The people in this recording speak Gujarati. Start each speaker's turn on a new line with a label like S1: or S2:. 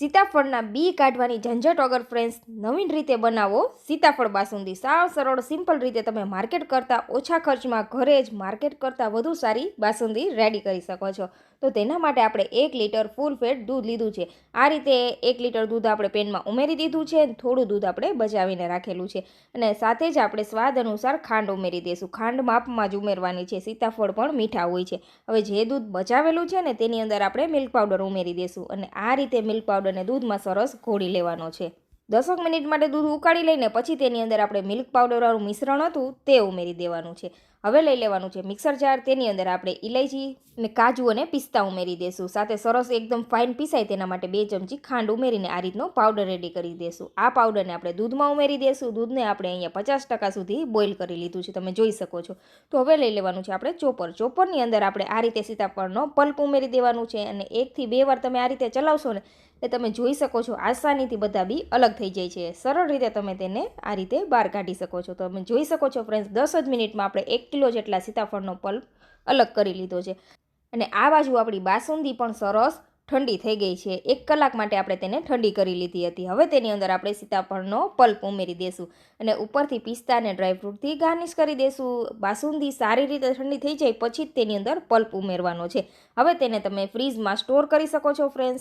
S1: સીતાફળના બી કાઢવાની ઝંઝટ વગર ફ્રેન્ડ્સ નવીન રીતે બનાવો. સીતાફળ બાસુંદી સાવ સરળ સિમ્પલ રીતે તમે માર્કેટ કરતાં ઓછા ખર્ચમાં ઘરે જ માર્કેટ કરતાં વધુ સારી બાસુંદી રેડી કરી શકો છો. તો તેના માટે આપણે એક લીટર ફૂલ ફેટ દૂધ લીધું છે. આ રીતે એક લીટર દૂધ આપણે પેનમાં ઉમેરી દીધું છે થોડું દૂધ આપણે બચાવીને રાખેલું છે. અને સાથે જ આપણે સ્વાદ અનુસાર ખાંડ ઉમેરી દઈશું. ખાંડ માપમાં જ ઉમેરવાની છે. સીતાફળ પણ મીઠા હોય છે. હવે જે દૂધ બચાવેલું છે ને તેની અંદર આપણે મિલ્ક પાવડર ઉમેરી દઈશું. અને આ રીતે મિલ્ક પાવડરને દૂધમાં સરસ ઘોળી લેવાનો છે. દસક મિનિટ માટે દૂધ ઉકાળી લઈને પછી તેની અંદર આપણે મિલ્ક પાવડરવાળું મિશ્રણ હતું તે ઉમેરી દેવાનું છે. હવે લઈ લેવાનું છે. મિક્સર જાર તેની અંદર આપણે ઇલાયચી અને કાજુ અને પિસ્તા ઉમેરી દઈશું સાથે સરસ એકદમ ફાઇન પીસાય તેના માટે બે ચમચી ખાંડ ઉમેરીને આ રીતનો પાવડર રેડી કરી દઈશું આ પાવડરને આપણે દૂધમાં ઉમેરી દઈશું દૂધને આપણે અહીંયા પચાસ ટકા સુધી બોઇલ કરી લીધું છે. તમે જોઈ શકો છો. તો હવે લઈ લેવાનું છે આપણે ચોપર. ચોપરની અંદર આપણે આ રીતે સીતાફળનો પલ્પ ઉમેરી દેવાનું છે અને એકથી બે વાર તમે આ રીતે ચલાવશો ને, એટલે તમે જોઈ શકો છો આસાનીથી બધા બી અલગ થઈ જાય છે. સરળ રીતે તમે તેને આ રીતે બહાર કાઢી શકો છો. તમે જોઈ શકો છો ફ્રેન્ડ્સ, દસ જ મિનિટમાં આપણે એક કિલો જેટલા સીતાફળનો પલ્પ અલગ કરી લીધો છે. અને આ બાજુ આપણી બાસુંદી પણ સરસ ઠંડી થઈ ગઈ છે. એક કલાક માટે આપણે તેને ઠંડી કરી લીધી હતી. હવે તેની અંદર આપણે સીતાફળનો પલ્પ ઉમેરી દઈશું અને ઉપરથી પિસ્તા અને ડ્રાયફ્રૂટથી ગાર્નિશ કરી દેશું. બાસુંદી સારી રીતે ઠંડી થઈ જાય પછી જ તેની અંદર પલ્પ ઉમેરવાનો છે. હવે તેને તમે ફ્રીઝમાં સ્ટોર કરી શકો છો ફ્રેન્ડ્સ